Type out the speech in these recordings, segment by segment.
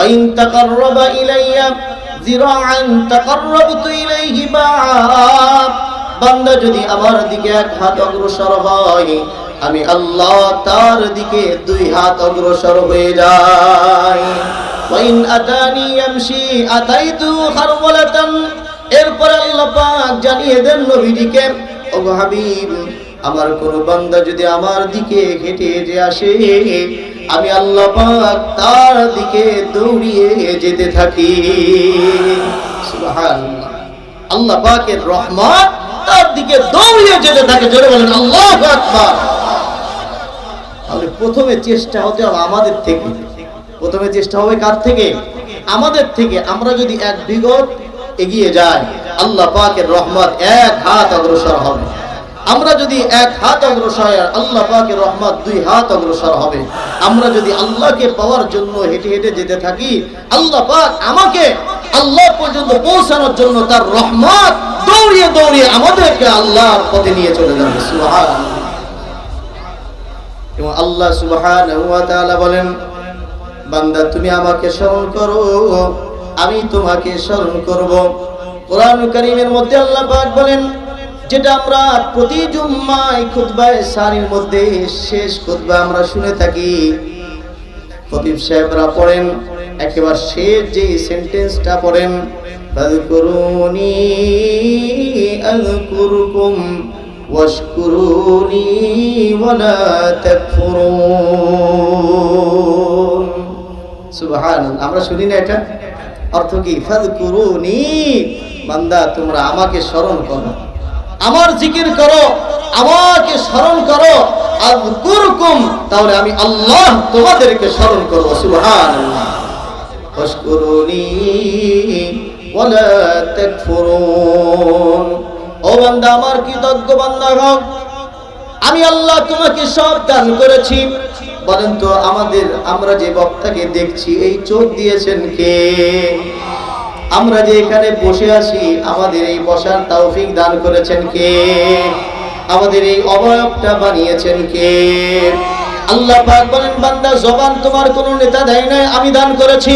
وإن تقرب إلي ذراعا تقربت إليه باعا বান্দা যদি আমার দিকে এক হাত অগ্রসর হয় আমি আল্লাহ তার দিকে দুই হাত অগ্রসর হয়ে যাই ওয়াইন আতানি ইয়ামশি আতাইতু খারওয়ালাতান এরপর আল্লাহ পাক জানিয়ে দেন নবীজিকে ওগো হাবিব আমার কোন বান্দা যদি আমার দিকে হেঁটে হেঁটে আসে আমি আল্লাহ পাক তার দিকে দৌড়িয়ে যেতে থাকি। আল্লাহ পাকের রহমান তার দিকে দৌড়িয়ে যেতে থাকে। জোরে বলেন, আল্লাহ তাহলে প্রথমে চেষ্টা হতে হবে আমাদের থেকে। প্রথমে চেষ্টা হবে কার থেকে? আমাদের থেকে। আমরা যদি এক বিগত এগিয়ে যাই, আল্লাহ পাকের রহমত এক হাত অগ্রসর হবে। আমরা যদি এক হাত অগ্রসর, আল্লাহ পাকের রহমত দুই হাত অগ্রসর হবে। আমরা যদি আল্লাহকে পাওয়ার জন্য হেঁটে হেঁটে যেতে থাকি, আল্লাহ পাক আমাকে আল্লাহ পর্যন্ত পৌঁছানোর জন্য তার রহমত দৌড়িয়ে দৌড়িয়ে আমাদেরকে আল্লাহর পথে নিয়ে চলে যাবে। এবং আল্লাহ তাআলা বলেন, বান্দা, তুমি আমাকে স্মরণ করো, আমি তোমাকে স্মরণ করব। কোরআন কারীমের মধ্যে আল্লাহ পাক বলেন যেটা আমরা প্রতি জুম্মায় খুতবায় সারির মধ্যে শেষ খুতবা আমরা শুনে থাকি। খতিব সাহেবরা পড়েন, একেবারে শেষ যে সেন্টেন্সটা পড়েন, ফাযকুরুনি আযকুরকুম ওয়াশকুরুনি ওয়ালা তাকফুরুন। সুবহানাল্লাহ, আমরা শুনি না এটা? অর্থ কি? ফাযকুরুনি, বান্দা, তোমরা আমাকে স্মরণ করো। আমার জিকির করো, আমাকে স্মরণ করো আযকুরকুম তাহলে আমি আল্লাহ তোমাদেরকে স্মরণ করব, সুবহানাল্লাহ। আমি আল্লাহ তোমাকে করেছি। তো, আমাদের, আমরা যে বক্তাকে দেখছি, এই চোখ দিয়েছেন কে? আমরা যে এখানে বসে আছি, আমাদের এই বসার তৌফিক দান করেছেন কে? আমাদের এই অবয়বটা বানিয়েছেন কে? আল্লাহ পাক বলেন, বান্দা, জবান তোমার কোনো নেতা দেয় নাই, আমি দান করেছি।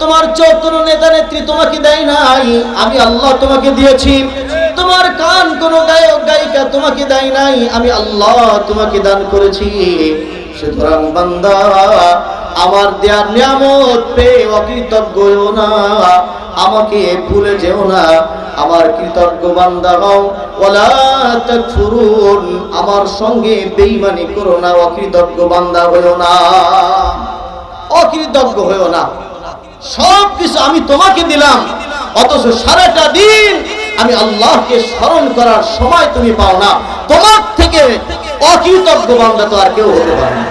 তোমার চোখ কোনো নেতা নেত্রী তোমাকে দেয় নাই, আমি আল্লাহ তোমাকে দিয়েছি। তোমার কান কোনো গায়ক, গায়িকা তোমাকে দেয় নাই, আমি আল্লাহ তোমাকে দান করেছি। সুতরাং বান্দা আমার দেয়ার নিয়ামত পেয়ে অকৃতজ্ঞ না। আমাকে ভুলে যেও না। আমার কৃতজ্ঞ বান্দা হও ওয়ালা তাকফুরুন। আমার সঙ্গে বেঈমানি করো না, অকৃতজ্ঞ বান্দা হইও না। অকৃতজ্ঞ হইও না। সব কিছু আমি তোমাকে দিলাম। অথচ সারাটা দিন আমি আল্লাহকে স্মরণ করার সময় তুমি পাও না। তোমার থেকে অকৃতজ্ঞ বান্দা তো আর কেউ হতে পারে না।